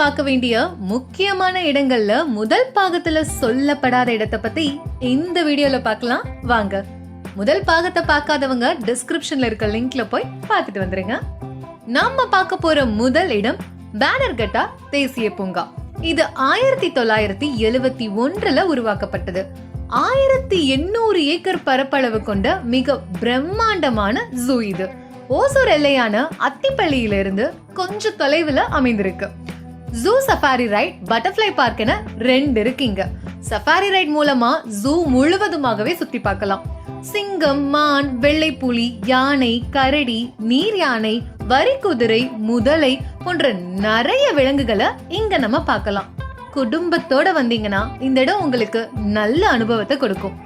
பார்க்க வேண்டிய முக்கியமான இடங்கள்ல முதல் பாகத்துல சொல்லப்படாத இடத்தை பத்தி இந்த வீடியோல பார்க்கலாம். வாங்க. முதல் பாகத்தை பார்க்காதவங்க டிஸ்கிரிப்ஷன்ல இருக்க லிங்க்ல போய் பார்த்துட்டு வந்துருங்க. நாம பார்க்க போற முதல் இடம் பேனர்கட்டா தேசிய பூங்கா. இது ஆயிரத்தி தொள்ளாயிரத்தி எழுவத்தி ஒன்றுல உருவாக்கப்பட்டது. ஆயிரத்தி எண்ணூறு ஏக்கர் பரப்பளவு கொண்ட மிக பிரம்மாண்டமான ஜூ இது. ஓசூர் எல்லையான அத்திப்பள்ளியிலிருந்து கொஞ்சம் தொலைவில் அமைந்திருக்கு. Zoo safari ride butterfly park என ரெண்டு இருக்கு இங்க சஃபாரி ரைட் மூலமா ஜூ முழுவதுமாகவே சுத்தி பார்க்கலாம். சிங்கம் மான் வெள்ளை புலி யானை கரடி நீர் யானை வரிக்குதிரை முதலை போன்ற நிறைய விலங்குகளை இங்க நம்ம பார்க்கலாம். குடும்பத்தோட வந்தீங்கன்னா இந்த இடம் உங்களுக்கு நல்ல அனுபவத்தை கொடுக்கும்.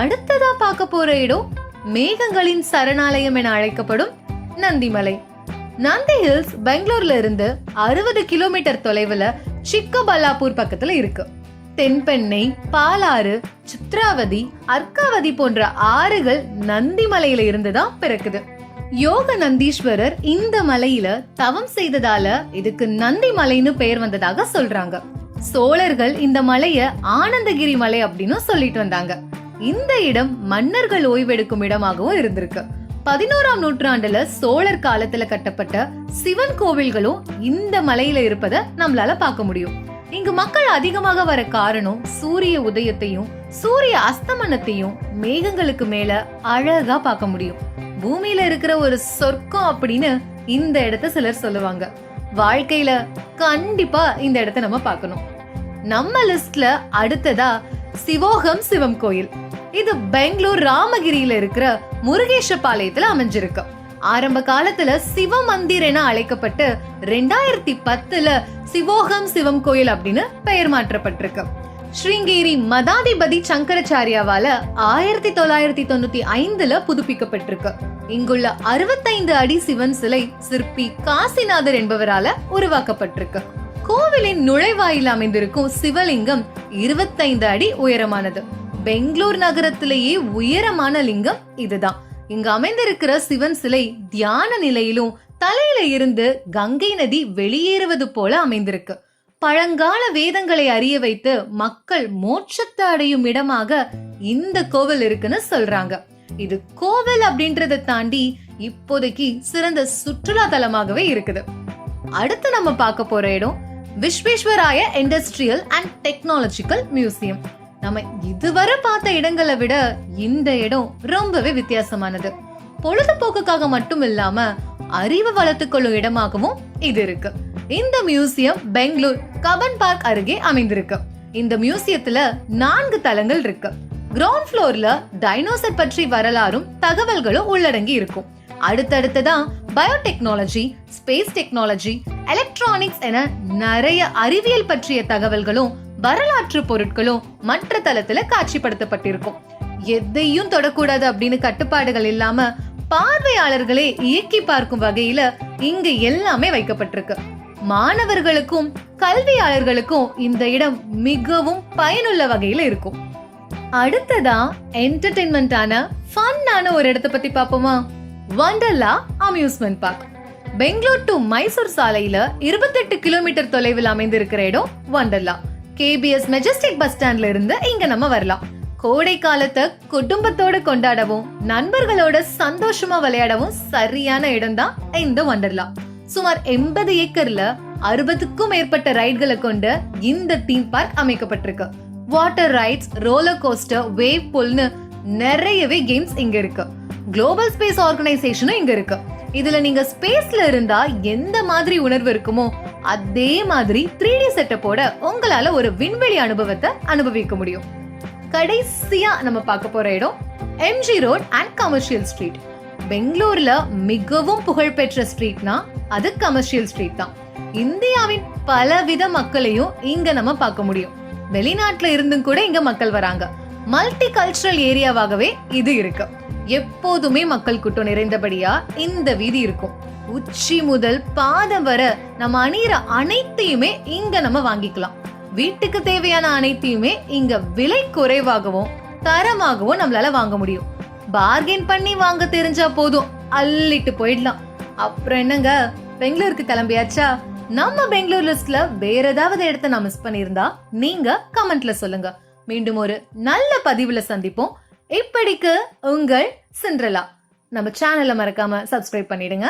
அடுத்ததா பார்க்க போற இடம் மேகங்களின் சரணாலயம் என அழைக்கப்படும் நந்திமலை. நந்தி ஹில்ஸ் பெங்களூர்ல இருந்து அறுபது கிலோமீட்டர் தொலைவுல சிக்கபல்லாப்பூர் பக்கத்துல இருக்கு. தென்பெண்ணை பாலாறு சித்ராவதி அர்க்காவதி போன்ற ஆறுகள் நந்திமலையில இருந்து தான் பிறக்குது. யோக நந்தீஸ்வரர் இந்த மலையில தவம் செய்ததால இதுக்கு நந்தி மலைன்னு பெயர் வந்ததாக சொல்றாங்க. சோழர்கள் இந்த மலைய ஆனந்தகிரி மலை அப்படின்னு சொல்லிட்டு வந்தாங்க. இந்த இடம் மன்னர்கள் ஓய்வெடுக்கும் இடமாகவும் இருந்திருக்கு. பதினோராம் நூற்றாண்டுல சோழர் காலத்துல கட்டப்பட்ட சிவன் கோவில்களும் இந்த மலையில இருப்பத நம்மளால பார்க்க முடியும். இங்கு மக்கள் அதிகமாக வர காரணம் சூரிய உதயத்தையும் சூரிய அஸ்தமனத்தையும் மேகங்களுக்கு மேல அழகா பார்க்க முடியும். பூமியில இருக்கிற ஒரு சொர்க்கம் அப்படின்னு இந்த இடத்த சிலர் சொல்லுவாங்க. வாழ்க்கையில கண்டிப்பா இந்த இடத்த நம்ம பார்க்கணும். நம்ம லிஸ்ட்ல அடுத்ததா சிவோகம் சிவம் கோயில். இது பெங்களூர் ராமகிரியில இருக்கிற முருகேஷபாளையத்துல அமைஞ்சிருக்கு. ஆரம்ப காலத்துல சிவ மந்திர் என அழைக்கப்பட்டு ரெண்டாயிரத்தி பத்துல சிவோகம் சிவம் கோயில் அப்படின்னு பெயர் மாற்றப்பட்டிருக்கு. ஸ்ரீங்கேரி மதாதிபதி சங்கராச்சாரியாவால ஆயிரத்தி தொள்ளாயிரத்தி தொண்ணூத்தி ஐந்துல புதுப்பிக்கப்பட்டிருக்கு. இங்குள்ள அறுபத்தைந்து அடி சிவன் சிலை சிற்பி காசிநாதர் என்பவரால உருவாக்கப்பட்டிருக்கு. கோவிலின் நுழைவாயில் அமைந்திருக்கும் சிவலிங்கம் இருபத்தைந்து அடி உயரமானது. பெங்களூர் நகரத்திலேயே உயரமான லிங்கம் இதுதான். இங்கு அமைந்திருக்கிற சிவன் சிலை தியான நிலையிலும் தலையில இருந்து கங்கை நதி வெளியேறுவது போல அமைந்திருக்கு. பழங்கால வேதங்களை அறிய வைத்து மக்கள் மோட்சத்தை அடையும் இடமாக இந்த கோவில் இருக்குன்னு சொல்றாங்க. இது கோவில் அப்படின்றத தாண்டி இப்போதைக்கு சிறந்த சுற்றுலா தலமாகவே இருக்குது. அடுத்து நம்ம பார்க்க போற இடம் Visvesvaraya industrial and technological museum. நம்ம இதுவரை பார்த்த இடங்களை விட இந்த இடம் ரொம்பவே வித்தியாசமானது. பொழுதுபோக்குக்காக மட்டும் இல்லாம அறிவு வளர்த்துக்கொள்ளும் இடமாகவும் இது இருக்கு. இந்த மியூசியம் பெங்களூர் கபன் பார்க் அருகே அமைந்திருக்கு. இந்த மியூசியத்துல நான்கு தளங்கள் இருக்கு. கிரவுண்ட் ஃப்ளோர்ல டைனோசர் பற்றி வரலாறும் தகவல்களும் உள்ளடங்கி இருக்கும். அடுத்தடுத்ததான் பயோடெக்னாலஜி ஸ்பேஸ் டெக்னாலஜி எலக்ட்ரானிக்ஸ் என நிறைய அறிவியல் பற்றிய தகவல்களும் வரலாற்று பொருட்களும் மற்ற தளத்துல காட்சிப்படுத்தப்பட்டிருக்கும். எதையும் தொடக்கூடாது அப்படின்னு கட்டுப்பாடுகள் இல்லாம பார்வையாளர்களே இயக்கி பார்க்கும் வகையில இங்க எல்லாமே வைக்கப்பட்டிருக்கு. மாணவர்களுக்கும் கல்வியாளர்களுக்கும் இந்த இடம் மிகவும் பயனுள்ள வகையில இருக்கும். அடுத்ததா என்டர்டைன்மெண்டான ஃபன்னான ஒரு இடத்தை பத்தி பாப்போமா Wonderla amusement park Bangalore to Mysore சாலையில இருபத்தெட்டு கிலோமீட்டர் தொலைவில் அமைந்திருக்கிற இடம் வண்டர்லா கேபிஎஸ் மெஜஸ்டிக் பஸ் ஸ்டாண்ட்ல இருந்து இங்க நம்ம வரலாம். கோடை காலத்தை குடும்பத்தோட கொண்டாடவும் நண்பர்களோட சந்தோஷமா விளையாடவும் சரியான இடம் தான் இந்த வண்டர்லா சுமார் எண்பது ஏக்கர்ல அறுபதுக்கும் மேற்பட்ட ரைட்களை கொண்ட இந்த தீம் பார்க் அமைக்கப்பட்டிருக்கு. Water rides roller coaster wave புல்னு நிறையவே கேம்ஸ் இங்க இருக்கு. குளோபல் ஸ்பேஸ் ஆர்கனைசேஷனும் இங்க இருக்கு. இதுல நீங்க ஸ்பேஸ்ல இருந்தா எந்த மாதிரி உணர்வு இருக்குமோ அதே மாதிரி த்ரீ டி செட்டப்போட உங்களால ஒரு விண்வெளி அனுபவத்தை அனுபவிக்க முடியும். கடைசியா நம்ம பார்க்க போற இடம் MG road and commercial street பெங்களூர்ல மிகவும் புகழ்பெற்ற ஸ்ட்ரீட்னா அது கமர்ஷியல் ஸ்ட்ரீட் தான். இந்தியாவின் பலவித மக்களையும் இங்க நம்ம பார்க்க முடியும். வெளிநாட்டுல இருந்தும் கூட இங்க மக்கள் வராங்க. மல்டி கல்ச்சரல் ஏரியாவாகவே இது இருக்கு. எப்போதுமே மக்கள் கூட்டம் நிறைந்தபடியா இந்த வீதி இருக்கும். உச்சி முதல் பாதம் வர நம்ம அணியிற அனைத்தையுமே இங்க நம்ம வாங்கிக்கலாம். வீட்டுக்கு தேவையான அனைத்தையுமே இங்க விலை குறைவாகவும் தரமாகவும் நம்மளால வாங்க முடியும். பார்கெயின் பண்ணி வாங்க தெரிஞ்சா போதும் அள்ளிட்டு போயிடலாம். அப்புறம் என்னங்க? பெங்களூருக்கு கிளம்பியாச்சா? நம்ம பெங்களூர் லிஸ்ட்ல வேற ஏதாவது இடத்த நான் மிஸ் பண்ணியிருந்தா நீங்க கமெண்ட்ல சொல்லுங்க. மீண்டும் ஒரு நல்ல பதிவுல சந்திப்போம். இப்படிக்கு உங்கள் சிண்ட்ரலா நம்ம சேனலை மறக்காம சப்ஸ்கிரைப் பண்ணிடுங்க.